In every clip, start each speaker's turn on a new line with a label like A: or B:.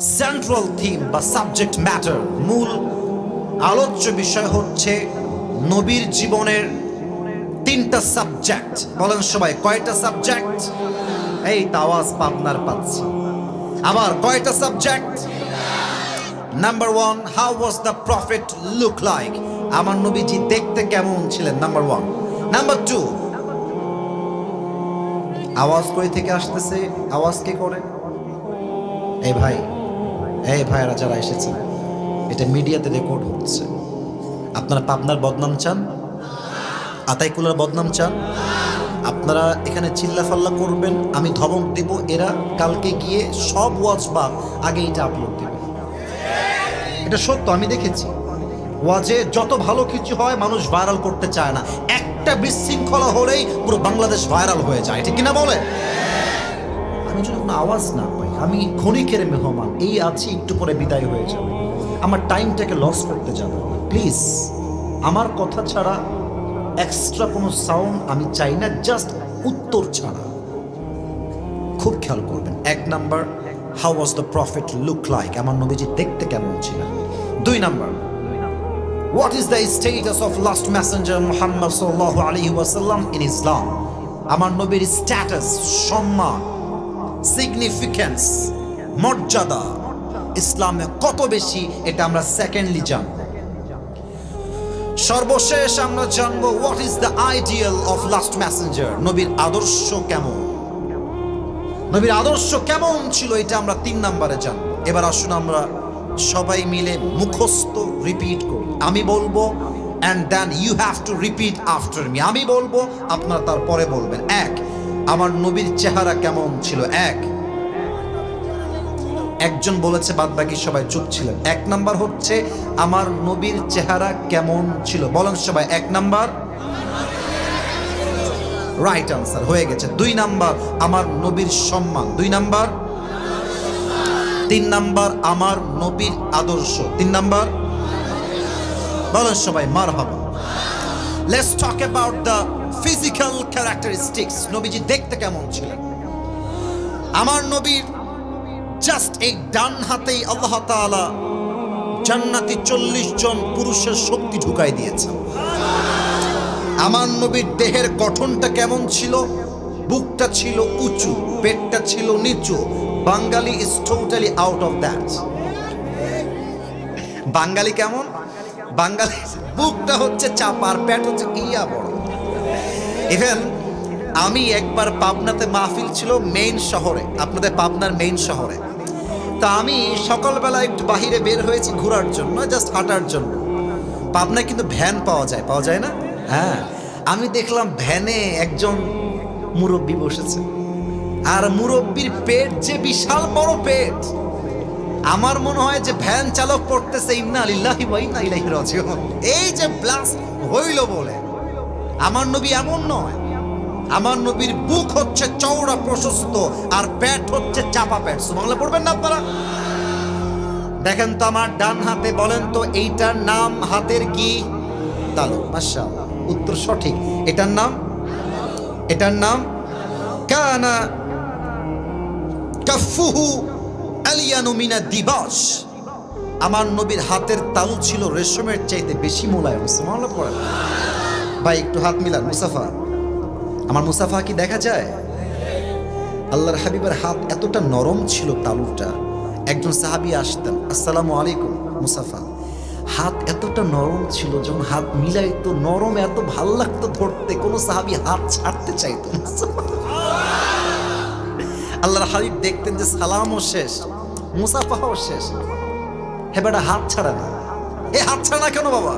A: Central theme বা subject matter মূল আলোচ্য বিষয় হচ্ছে নবীর জীবনের তিনটা সাবজেক্ট বলেন সবাই, কয়টা সাবজেক্ট এই তাওয়াজ পাবনার পাচ্ছি। আবার কয়টা subject number one how was the prophet look like আমার নবীজি দেখতে কেমন ছিলেন? নাম্বার ওয়ান নাম্বার টু আওয়াজ কই থেকে আসতেছে? আওয়াজ কে করে? এই ভাই। এই ভাইরা যারা এসেছেন, এটা মিডিয়াতে রেকর্ড হচ্ছে। আপনারা পাবনার বদনাম চান? আতাইকুলার বদনাম চান? আপনারা এখানে চিল্লাফাল্লা করবেন, আমি ধমক দেব, এরা কালকে গিয়ে সব ওয়াজ বা আগে এটা আপলোড দেবে। এটা সত্য, আমি দেখেছি। ওয়াজে যত ভালো কিছু হয়, মানুষ ভাইরাল করতে চায় না। একটা বিশৃঙ্খলা হলেই পুরো বাংলাদেশ ভাইরাল হয়ে যায়। ঠিক কিনা বলে? আমি কোনো আওয়াজ না পাই আমি ক্ষণিকের মেহমান, এই আছি, একটু পরে বিদায় হয়ে যাবে। আমার টাইমটাকে লস করতে যাবে প্লিজ, আমার কথা ছাড়া এক্সট্রা কোনো সাউন্ড আমি চাই না জাস্ট উত্তর ছাড়া। খুব খেয়াল করবেন, এক number how was the prophet look like আমার নবীজি দেখতে কেমন ছিলেন? দুই number what is the status of last messenger Muhammad সাল্লাহ আলী ওয়াসাল্লাম ইন ইসলাম আমার নবীর স্ট্যাটাস সম্মান। সিগনিফিকেন্স মর্যাদা। ইসলামে কত বেশি, এটা আমরা সেকেন্ডলি জানব। সর্বশেষ আমরা জানব what is the ideal of last messenger নবীর আদর্শ কেমন? নবীর আদর্শ কেমন ছিল, এটা আমরা তিন নাম্বারে জানব। এবার আসুন আমরা সবাই মিলে মুখস্থ রিপিট করি। আমি বলব and then you have to repeat after me আমি বলব, আপনারা তারপরে বলবেন। এক আমার নবীর চেহারা কেমন ছিল? এক। একজন বলেছে বাদ বাকি সবাই চুপ ছিলেন। এক নাম্বার হচ্ছে, আমার নবীর চেহারা কেমন ছিল? বলেন সবাই, এক নাম্বার? রাইট আনসার হয়ে গেছে। দুই নাম্বার, আমার নবীর সম্মান। দুই নাম্বার? তিন নাম্বার, আমার নবীর আদর্শ। তিন নাম্বার? বলেন সবাই মার হাবা let's talk about the physical characteristics নবীজি দেখতে কেমন ছিলেন? আমার নবীর জাস্ট এই ডান হাতেই আল্লাহ তাআলা জান্নাতি চল্লিশ জন পুরুষের শক্তি ঢুকাই দিয়েছে আমার নবীর দেহের গঠনটা কেমন ছিল? বুকটা ছিল উঁচু, পেটটা ছিল নিচু। Bangali is totally out of that Bangali কেমন? বাঙালি বুকটা হচ্ছে চাপার পেট হচ্ছে ইয়া বড়। ইভেন আমি একবার পাবনাতে মাহফিল ছিল মেইন শহরে, আপনাদের পাবনার মেইন শহরে। তা আমি সকালবেলা একটু বাহিরে বের হয়েছি ঘোরার জন্য জাস্ট হাঁটার জন্য। পাবনায় কিন্তু ভ্যান পাওয়া যায় পাওয়া যায় না? হ্যাঁ। আমি দেখলাম ভ্যানে একজন মুরব্বী বসেছে। আর মুরব্বীর পেট যে বিশাল বড় পেট। আমার মনে হয় যে ভ্যান চালক পড়তেছে, ইন্না আলিল্লাহি ওয়া ইন্না রাজিউন। এই যে ব্লাস্ট হইল বলে। আমার নবী এমন নয়। আমার নবীর বুক হচ্ছে চওড়া, প্রশস্ত, আর প্যাট হচ্ছে চাপা পেট। সুবহানাল্লাহ পড়বেন না আপনারা? দেখেন তো আমার ডান হাতে বলেন তো, এইটার নাম হাতের কি? তালু মাশাআল্লাহ। উত্তর সঠিক। এটার নাম? এটার নাম? কানা কাফুহু আলিয়ানু মিনা দিবাস। আমার নবীর হাতের তালু ছিল রেশমের চাইতে বেশি মোলায়েম। সুবহানাল্লাহ পড়েন। ভাই, একটু হাত মিলান, মুসাফা। আমার মুসাফা কি দেখা যায়? আল্লাহর হাবিবের হাত এতটা নরম ছিল তালুটা একজন সাহাবি আসতেন, আসসালামু আলাইকুম, মুসাফা। হাত এতটা নরম ছিল, যখন হাত মিলাইতো, নরম এত ভালো লাগতো ধরতে, কোনো সাহাবি হাত ছাড়তে চাইতো আল্লাহর হাবিব দেখতেন যে সালামও শেষ, মুসাফাও শেষ। হে বেটা, হাত ছাড়া না। এ হাত ছাড়া না কেন বাবা?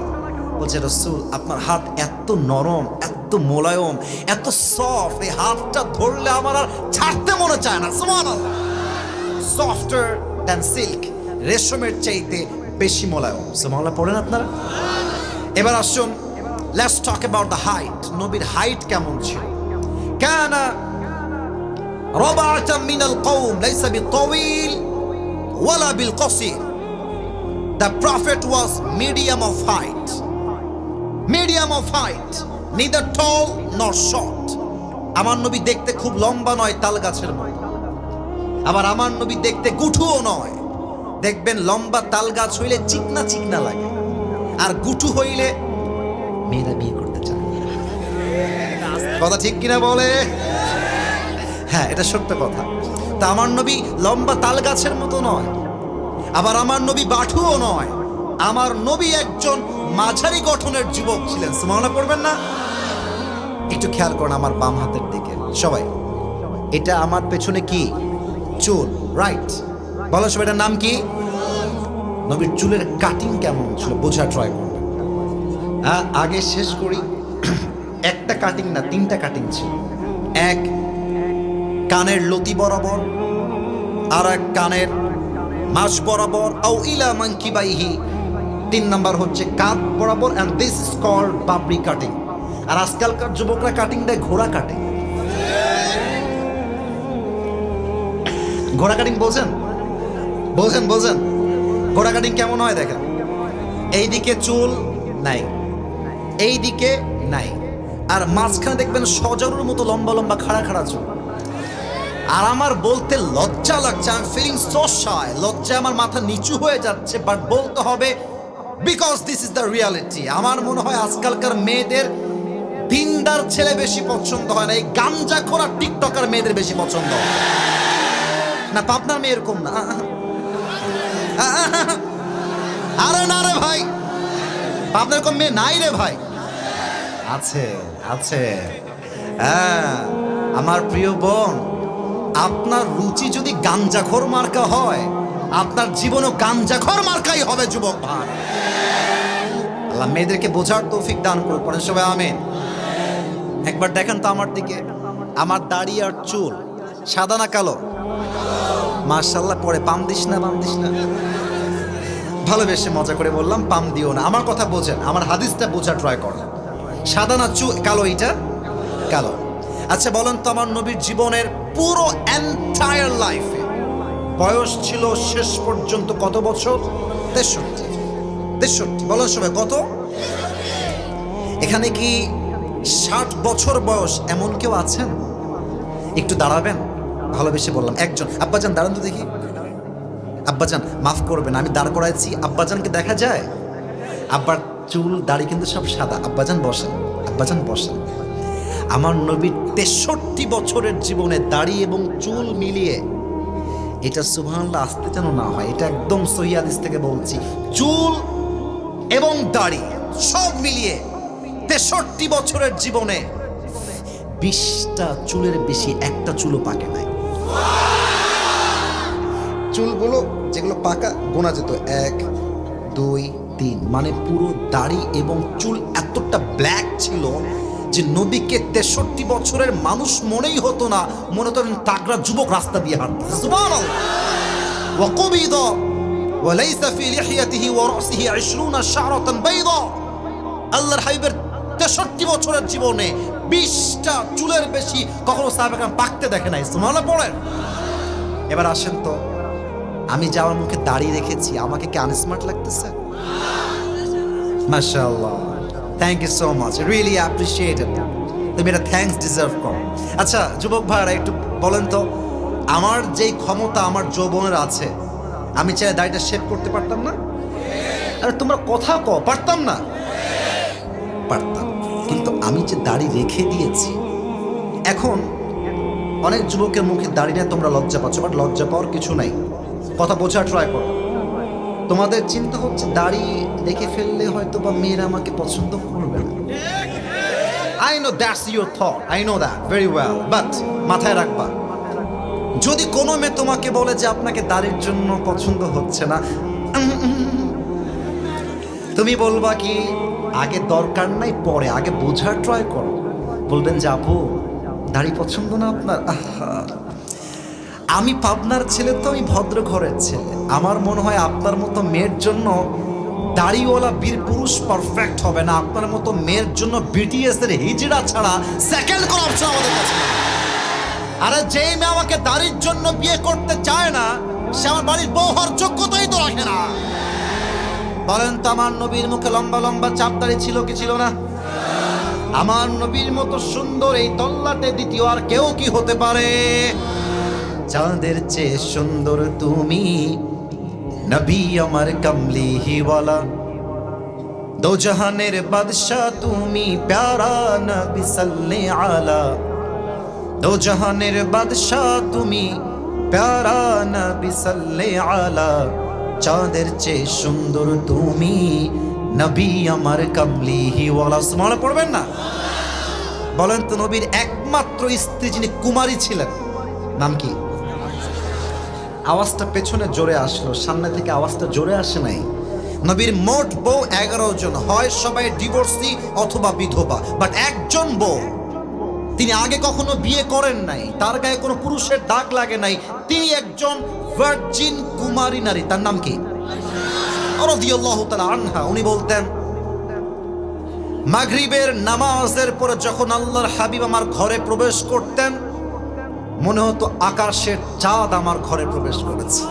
A: বলছে রসুল আপনার হাত এত নরম এত মোলায়ম এত সফট এই হাতটা ধরলে আমার আর ছাড়তে মনে চায় না সমান সফটার দ্যান সিল্ক রেশমের চাইতে বেশি মোলায়ম সুমাল্লাহ পড়েন আপনারা এবার আসুন let's talk about the height নবীর হাইট কেমন ছিল কেন ربعة من القوم ليس بالطويل ولا بالقصير The prophet was medium of height medium of height neither tall nor short আমার নবী দেখতে খুব লম্বা নয়, তাল গাছের মতো। আবার আমার নবী দেখতে গুঠুও নয়। দেখবেন লম্বা তাল গাছ হইলে চিকনা চিকনা লাগে। আর গুঠু হইলে মেয়েরা বিয়ে করতে চায়। কথা ঠিক কিনা বলে? হ্যাঁ এটা সত্য কথা। তা আমার নবী লম্বা তাল গাছের মতো নয়। আবার আমার নবী বাঠুও নয়। আমার নবী একজন মাঝারি গঠনের যুবক ছিলেন। সুমানা পড়বেন না? একটু খেয়াল করুন আমার বাম হাতের দিকে। সবাই, এটা আমার পেছনে কি? চুল রাইট বলো সবাই, এটার নাম কি? নবীর চুলের কাটিং কেমন ছিল? বোঝা ট্রাই করবেন আ- আগে শেষ করি। একটা কাটিং না, তিনটা কাটিং ছিল। এক, কানের লতি বরাবর, আর এক কানের মাস বরাবর, আও ইলা মানকিবাইহি। তিন নাম্বার হচ্ছে কাঁধ বরাবর and this is called babri cutting আর আজকালকার যুবকরা কাটিং দেয় ঘোড়া কাটে। ঘোড়া কাটিং বলছেন? বলছেন বলছেন। ঘোড়া কাটিং কেমন হয় দেখেন? এইদিকে চুল নাই। এইদিকে নাই। আর মাঝখানে দেখবেন সজারুর মতো লম্বা লম্বা, খাড়া খাড়া চুল। আর আমার বলতে লজ্জা লাগছে আই ফিলিং সো শাই লজ্জা আমার মাথা নিচু হয়ে যাচ্ছে বাট বলতে হবে because this is the reality আমার মনে হয় আজকালকার মেয়েদের দিনদার ছেলে বেশি পছন্দ হয় না। এই গাঞ্জা খোরা টিকটকার মেয়েদের বেশি পছন্দ। না পাবনার মেয়ে এরকম না। আরে না রে ভাই। পাবনার এরকম মেয়ে নাই রে ভাই। আছে আছে। হ্যাঁ আমার প্রিয় বোন, আপনার রুচি যদি গাঞ্জাখোর মার্কা হয় আপনার জীবনও গাঞ্জাখোর মার্কাই হবে, যুবক ভাই। আল্লাহ মেয়েদেরকে বোঝার তৌফিক দান করে পড়েন সবাই আমেন। একবার দেখেন তো আমার দিকে, আমার দাড়ি আর চুল, সাদা না কালো? মার্শাল্লাহ পরে পাম দিস না, পাম দিস না। ভালোবেসে মজা করে বললাম, পাম দিও না। আমার কথা বোঝেন, আমার হাদিসটা বোঝা ট্রাই করেন। সাদা না চু, কালো এইটা? কালো। আচ্ছা বলেন তো আমার নবীর জীবনের পুরো এন্টায়ার লাইফে বয়স ছিল শেষ পর্যন্ত কত বছর? তেষট্টি। তেষট্টি। বলেন সবাই, কত? এখানে কি ষাট বছর বয়স এমন কেউ আছেন? একটু দাঁড়াবেন, ভালোবেসে বললাম, একজন। আব্বাজান, দাঁড়ান তো দেখি। আব্বাজান, মাফ করবেন, আমি দাঁড় করাইছি। আব্বাজানকে দেখা যায়? আব্বার চুল, দাড়ি কিন্তু সব সাদা। আব্বাজান বসেন আব্বাজান বসেন। আমার নবীর তেষট্টি বছরের জীবনে দাড়ি এবং চুল মিলিয়ে এটা সুবহানাল্লাহ আসতে যেন না হয়, এটা একদম সহিয়াদিস থেকে বলছি। চুল এবং দাড়ি সব মিলিয়ে তেষট্টি বছরের জীবনে বিশটা চুলের বেশি একটা চুলও পাকে নাই। চুলগুলো যেগুলো পাকা গোনা যেত। এক, দুই, তিন মানে পুরো দাড়ি এবং চুল এতটা ব্ল্যাক ছিল যে নবীকে তেষট্টি বছরের মানুষ মনেই হতো না মনে করেন তাগড়া যুবক রাস্তা দিয়ে হাঁটতেছে সুবহানাল্লাহ وقبض وليس في لحيته ورأسه عشرون شعرة بيضاء আল্লাহর হাবিবের তেষট্টি বছরের জীবনে বিশটা চুলের বেশি কখনো সাহাবাগান পাকতে দেখে নাই সুমানা পড়েন এবার আসেন তো আমি যে আমার মুখে দাড়ি রেখেছি আমাকে কি আনস্মার্ট লাগতেছে মাশাআল্লাহ Thank you so much really appreciated তুমি এটা থ্যাঙ্কস ডিজার্ভ করো আচ্ছা যুবক ভাইরা, একটু বলেন তো, আমার যেই ক্ষমতা আমার যৌবনের আছে, আমি চাই দাড়িটা শেভ করতে পারতাম না? আরে, তোমরা কথা ক পারতাম না? পারতাম। কিন্তু আমি যে দাড়ি রেখে দিয়েছি, এখন অনেক যুবকের মুখে দাড়ি নিয়ে তোমরা লজ্জা পাচ্ছ বাট লজ্জা পাওয়ার কিছু নাই। কথা বোঝা ট্রাই করো। তোমাদের চিন্তা হচ্ছে দাড়ি দেখে ফেললে হয়তো বা মেয়েরা আমাকে পছন্দ করবে না। I know that's your thought I know that very well but মাথায় রাখবা, যদি কোনো মেয়ে তোমাকে বলে যে আপনাকে দাড়ির জন্য পছন্দ হচ্ছে না, তুমি বলবা কি, আগে দরকার নাই, পরে, আগে বোঝার ট্রাই করো। বলবেন যে, আপু, দাড়ি পছন্দ না আপনার? আহা। আমি পাবনার ছেলে তো আমি ভদ্র ঘরের ছেলে। আমার মনে হয় আপনার মতো মেয়ের জন্য দাড়িওয়ালা বীর পুরুষ পারফেক্ট হবে না। আপনার মতো মেয়ের জন্য বিটিএস এর হিজড়া ছাড়া সেকেন্ড কোন অপশন আমাদের কাছে আরে যেই মেয়ে আমাকে দাড়ির জন্য বিয়ে করতে চায় না, সে আমার বাড়ির বউ হওয়ার যোগ্যতাই তো রাখে না। বলেন তো, আমার নবীর মুখে লম্বা লম্বা চাপ দাড়ি ছিল কি ছিল না? আমার নবীর মতো সুন্দর এই তল্লাটে দ্বিতীয় আর কেউ কি হতে পারে? চাঁদের চেয়ে সুন্দর তুমি। নবী আমার কমলি হিওয়ালা দো জাহানের বাদশাহ তুমি প্যারা নবী সাল্লে আলা। দো জাহানের বাদশাহ তুমি প্যারা নবী সাল্লে আলা। চাঁদের চেয়ে সুন্দর তুমি। নবী আমার কমলি হিওয়ালা সুমানা পড়বেন না? বলেন তো নবীর একমাত্র স্ত্রী যিনি কুমারী ছিলেন, নাম কি? আওয়াজটা পেছনে জোরে আসলো, সামনে থেকে আওয়াজটা জোরে আসে নাই। নবীর মোট বউ এগারো জন, হয় সবাই ডিভোর্সি অথবা বিধবা বাট একজন বউ। তিনি আগে কখনো বিয়ে করেন নাই, তার গায়ে কোনো পুরুষের দাগ লাগে নাই। তিনি একজন ভার্জিন কুমারী নারী, তার নাম কি? আনহা, উনি বলতেন, মাগরিবের নামাজের পরে যখন আল্লাহর হাবিব আমার ঘরে প্রবেশ করতেন মনে হতো আকাশের চাঁদ আমার ঘরে প্রবেশ করেছে।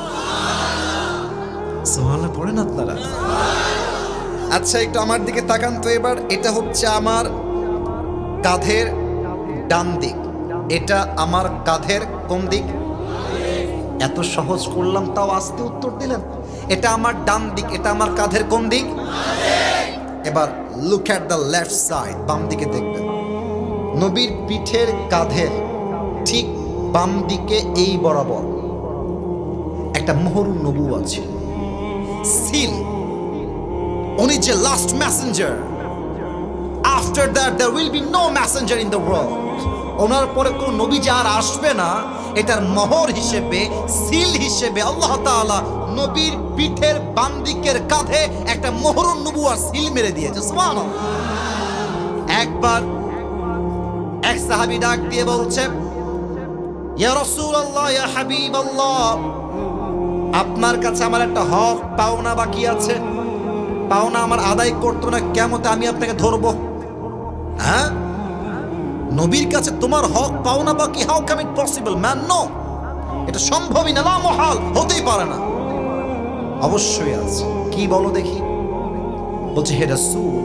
A: আচ্ছা একটু আমার দিকে তাকান তো এবার। এটা হচ্ছে আমার কাঁধের ডান দিক। এটা আমার কাঁধের কোন দিক? এত সহজ করলাম, তাও আস্তে উত্তর দিলেন। এটা আমার ডান দিক, এটা আমার কাঁধের কোন দিক? এবার look at the left side বাম দিকে দেখবেন। নবীর পিঠের কাঁধের ঠিক বাম দিকে এই বরাবর। একটা মোহরুন নবু আছে সিল উনি যে last messenger after that there will be no messenger in the world ওনার পরে কোন নবী যে আর আসবে না। এটার মোহর হিসেবে সিল হিসেবে আল্লাহ তাআলা নবীর পিঠের বাম দিকের কাঁধে একটা মোহরুন নবুয়ার সিল মেরে দিয়েছে। সুবহানাল্লাহ। একবার এক সাহাবী ডাক দিয়ে বলছে আপনার কাছে আমার একটা হক, পাওনা বাকি আছে। পাওনা আমার আদায় করতো না, কেমতে আমি আপনাকে ধরবো? হ্যাঁ? নবীর কাছে তোমার হক, পাওনা বাকি how come it possible man no এটা সম্ভবই না মহাল হতেই পারে না। অবশ্যই আছে। কি বলো দেখি? বলছে, হে রাসূল,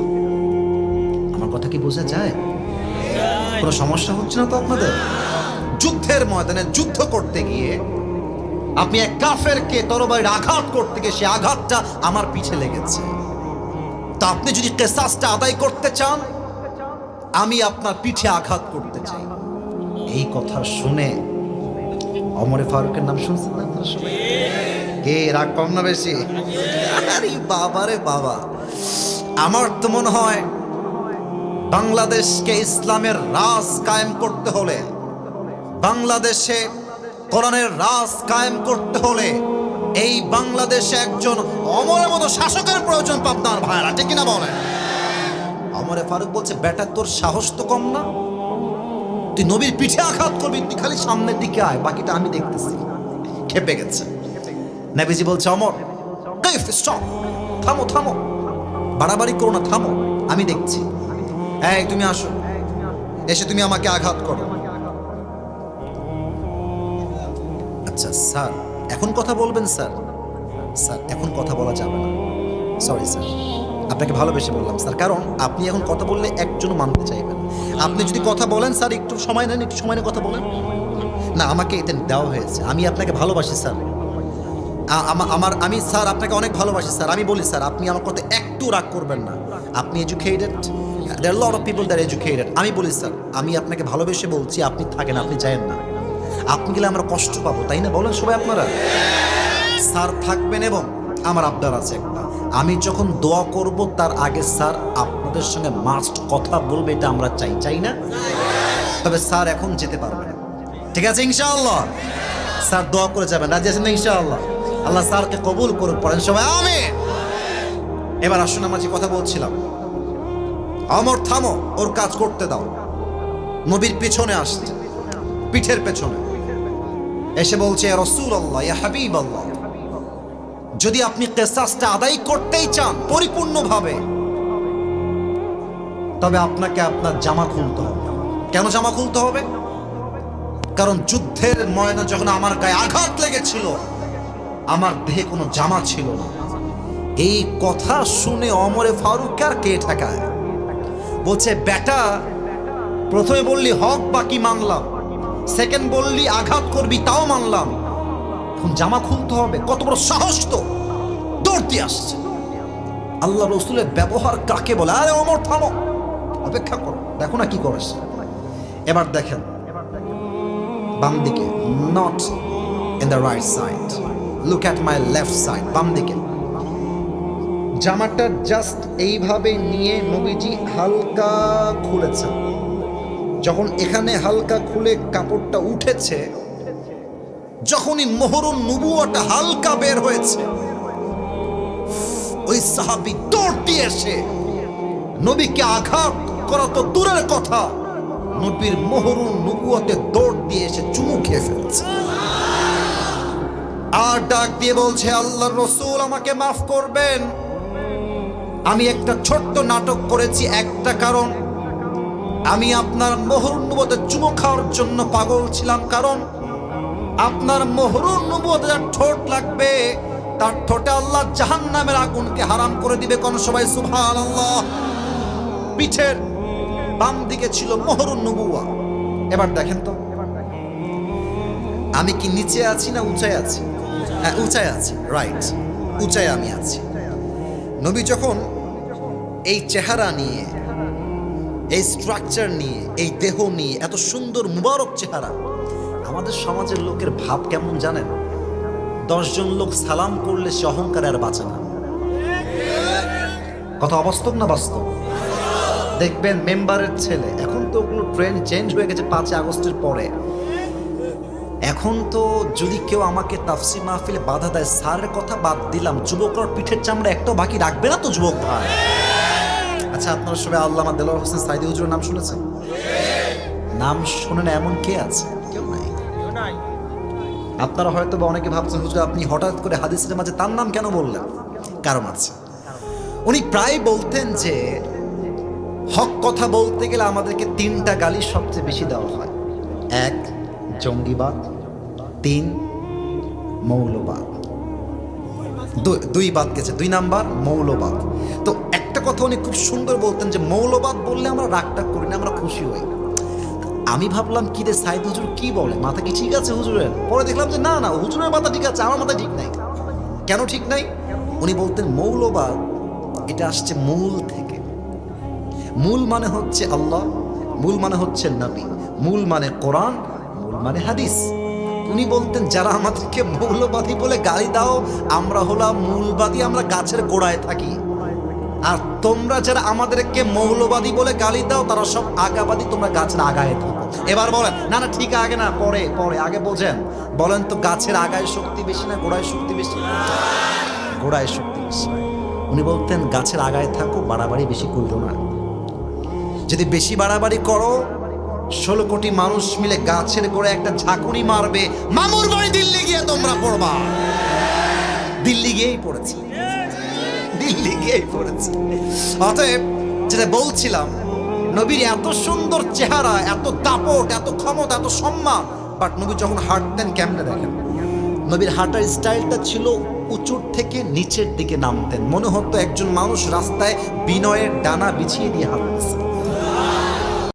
A: আমার কথা কি বোঝা যায়? কোনো সমস্যা হচ্ছে না তো আপনাদের? যুদ্ধের ময়দানে যুদ্ধ করতে গিয়ে আপনি এক কাফেরকে তরবারির আঘাত করতে গিয়ে সে আঘাতটা আমার পিছে লেগেছে। তা আপনি যদি কেসাসটা আদায় করতে চান, আমি আপনার পিঠে আঘাত করতে চাই। এই কথা শুনে অমরে ফারুকের নাম শুনছেন কে রাগ কম না বেশি? আরে বাবা রে বাবা। আমার তো মনে হয় বাংলাদেশকে ইসলামের রাজ কায়েম করতে হলে বাংলাদেশে কোরআনের রাজ কায়েম করতে হলে এই বাংলাদেশে একজন অমরের মতো শাসকের প্রয়োজন পাবনার ভাইরা, ঠিক কিনা বলে অমরে ফারুক বলছে, বেটা, তোর সাহস তো কম না। তুই নবীর পিঠে আঘাত করবি, তুই খালি সামনের দিকে আয়, বাকিটা আমি দেখতেছি। খেপে গেছে। নেবিজি বলছে, অমর থামো থামো। বাড়াবাড়ি করো না, থামো। আমি দেখছি। এই, তুমি আসো। এসে তুমি আমাকে আঘাত করো। আচ্ছা স্যার, এখন কথা বলবেন, স্যার? স্যার, এখন কথা বলা যাবে না। সরি স্যার, আপনাকে ভালোবেসে বললাম, স্যার, কারণ আপনি এখন কথা বললে একজন মানতে চাইবেন আপনি যদি কথা বলেন, স্যার, একটু সময় নেন, একটু সময় নিয়ে কথা বলেন। না, আমাকে এতে দেওয়া হয়েছে। আমি আপনাকে ভালোবাসি, স্যার। আমার, আমি, স্যার, আপনাকে অনেক ভালোবাসি, স্যার। আমি বলি, স্যার, আপনি আমার কথা একটু রাগ করবেন না। আপনি educated there lot of people there educated আমি বলি, স্যার, আমি আপনাকে ভালোবেসে বলছি, আপনি থাকেন, আপনি যায়েন না। আপনি গেলে আমরা কষ্ট পাবো, তাই না? বলেন সবাই আপনারা। স্যার থাকবেন এবং আমার আবদার আছে একটা। আমি যখন দোয়া করব, তার আগে স্যার আপনাদের সঙ্গে মাস্ট কথা বলবে, এটা আমরা চাই চাই না? তবে স্যার এখন যেতে পারবে ঠিক আছে, ইনশাআল্লাহ। স্যার দোয়া করে যাবেন। রাজি আছেন না ইনশাআল্লাহ? আল্লাহ স্যারকে কবুল করুন পড়েন সবাই আমি এবার আসুন, আমরা যে কথা বলছিলাম। অমর থামো, ওর কাজ করতে দাও। নবীর পেছনে আসছে, পিঠের পেছনে। এসে বলছে রসুল আল্লাহ ইয়া হাবিব আল্লাহ যদি আপনি কেসাসটা আদায় করতেই চান, পরিপূর্ণভাবে, তবে আপনাকে আপনার জামা খুলতে হবে। কেন জামা খুলতে হবে? কারণ যুদ্ধের ময়না যখন আমার গায়ে আঘাত লেগেছিল, আমার দেহে কোনো জামা ছিল না। এই কথা শুনে অমরে ফারুক আর কে ঠেকায়? বলছে, বেটা, প্রথমে বললি হক, বাকি মানলাম। সেকেন্ড বললি আঘাত করবি, তাও মানলাম। এখন জামা খুলতে হবে, কত বড় সাহস তো। দৌড় দিয়ে আসছে। আল্লাহ রসুলের ব্যবহার কাকে বলে? আরে অমর, থামো। অপেক্ষা করো, দেখো না কি করেছ। এবার দেখেন, বাম দিকে not in the right side look at my left side বাম দিকে। জামাটা জাস্ট এইভাবে নিয়ে নবীজি হালকা খুলেছেন। যখন এখানে হালকা খুলে কাপড়টা উঠেছে, যখনই মোহরুন নুবুয়াটা হালকা বের হয়েছে, ওই সাহাবি দৌড় দিয়ে এসে নবীকে আঘাত করা তো দূরের কথা। নবীর মোহরুন নুবুয়াতে দৌড় দিয়ে এসে চুমু খেয়ে ফেলছে। আর ডাক দিয়ে বলছে আল্লাহর রসুল আমাকে মাফ করবেন। আমি একটা ছোট্ট নাটক করেছি, একটা কারণ আমি আপনার মোহরুন নুবুয়াতে চুমো খাওয়ার জন্য পাগল ছিলাম, কারণ আপনার মোহরুন নুবুয়াতে যার ঠোঁট লাগবে, তার ঠোঁটে আল্লাহ জাহান নামের আগুনকে হারাম করে দিবে কোন সবাই? সুভান আল্লাহ পিঠের বাম দিকে ছিল মোহরুন নবুয়া। এবার দেখেন তো, আমি কি নিচে আছি না উঁচায় আছি? হ্যাঁ উঁচায় আছি রাইট উঁচায় আমি আছি। নবী যখন এই চেহারা নিয়ে এই স্ট্রাকচার নিয়ে, এই দেহ নিয়ে, এত সুন্দর, মুবারক চেহারা। আমাদের সমাজের লোকের ভাব কেমন জানেন? দশজন লোক সালাম করলে সে অহংকারে আর বাঁচে না। কথা অবাস্তব না বাস্তব? দেখবেন মেম্বারের ছেলে, এখন তো ওগুলো ট্রেন্ড চেঞ্জ হয়ে গেছে পাঁচই আগস্টের পরে। এখন তো যদি কেউ আমাকে তাফসি মাহফিলে বাধা দেয়, স্যারের কথা বাদ দিলাম, যুবকরা পিঠের চামড়া একটাও বাকি রাখবে না তো, যুবক ভাই? আচ্ছা আপনারা সবাই আল্লামা দেলোয়ার হোসেন সাইদি হুজুরের নাম শুনেছেন? নাম শোনেন এমন কে আছে? কেউ নাই। আপনারা হয়তো বা অনেকে ভাবছেন, হুজুর, আপনি হঠাৎ করে হাদিসের মাঝে তার নাম কেন বললেন? কারণ আছে। উনি প্রায় বলতেন যে, হক কথা বলতে গেলে আমাদেরকে তিনটা গালি সবচেয়ে বেশি দেওয়া হয়। এক, জঙ্গিবাদ। তিন, মৌলবাদ। দুই বাদ গেছে। দুই নাম্বার, মৌলবাদ। তো কথা উনি খুব সুন্দর বলতেন যে, মৌলবাদ বললে আমরা রাগটাগ করি না, আমরা খুশি হই। আমি ভাবলাম, কি রে সাইদ হুজুর, কি বলে? মাথা কি ঠিক আছে হুজুরের? পরে দেখলাম যে, না না, হুজুরের মাথা ঠিক আছে, আমার মাথা ঠিক নাই। কেন ঠিক নাই? উনি বলতেন, মৌলবাদ, এটা আসছে মূল থেকে। মূল মানে হচ্ছে আল্লাহ, মূল মানে হচ্ছে নবী, মূল মানে কোরআন, মূল মানে হাদিস। উনি বলতেন, যারা আমাদেরকে মৌলবাদী বলে গালি দাও, আমরা হলাম মূলবাদী, আমরা গাছের গোড়ায় থাকি। আর তোমরা যারা আমাদেরকে মৌলবাদী বলে গালি দাও, তারা সব আগাবাদী তোমরা গাছের আগায় থাকো। এবার বলেন, না না, ঠিক আগে না, পরে পরে, আগে বোঝেন। বলেন তো, গাছের আগায় শক্তি বেশি না গোড়ায় শক্তি বেশি? গোড়ায় শক্তি বেশি। উনি বলতেন, গাছের আগায় থাকো, বাড়াবাড়ি বেশি করল না। যদি বেশি বাড়াবাড়ি করো, ষোলো কোটি মানুষ মিলে গাছের গোড়ে একটা ঝাঁকুনি মারবে। মামুর বাড়ি দিল্লি গিয়ে তোমরা পড়বা। দিল্লি গিয়েই পড়েছে দিল্লি গিয়েই পড়েছে। অতএব যেটা বলছিলাম, নবীর এত সুন্দর চেহারা, এত দাপট, এত ক্ষমতা, এত সম্মান বাট নবী যখন হাঁটতেন, কেমনে দেখেন? নবীর হাঁটার স্টাইলটা ছিল উঁচুর থেকে নিচের দিকে নামতেন। মনে হতো একজন মানুষ রাস্তায় বিনয়ের ডানা বিছিয়ে দিয়ে হাঁটতেছে।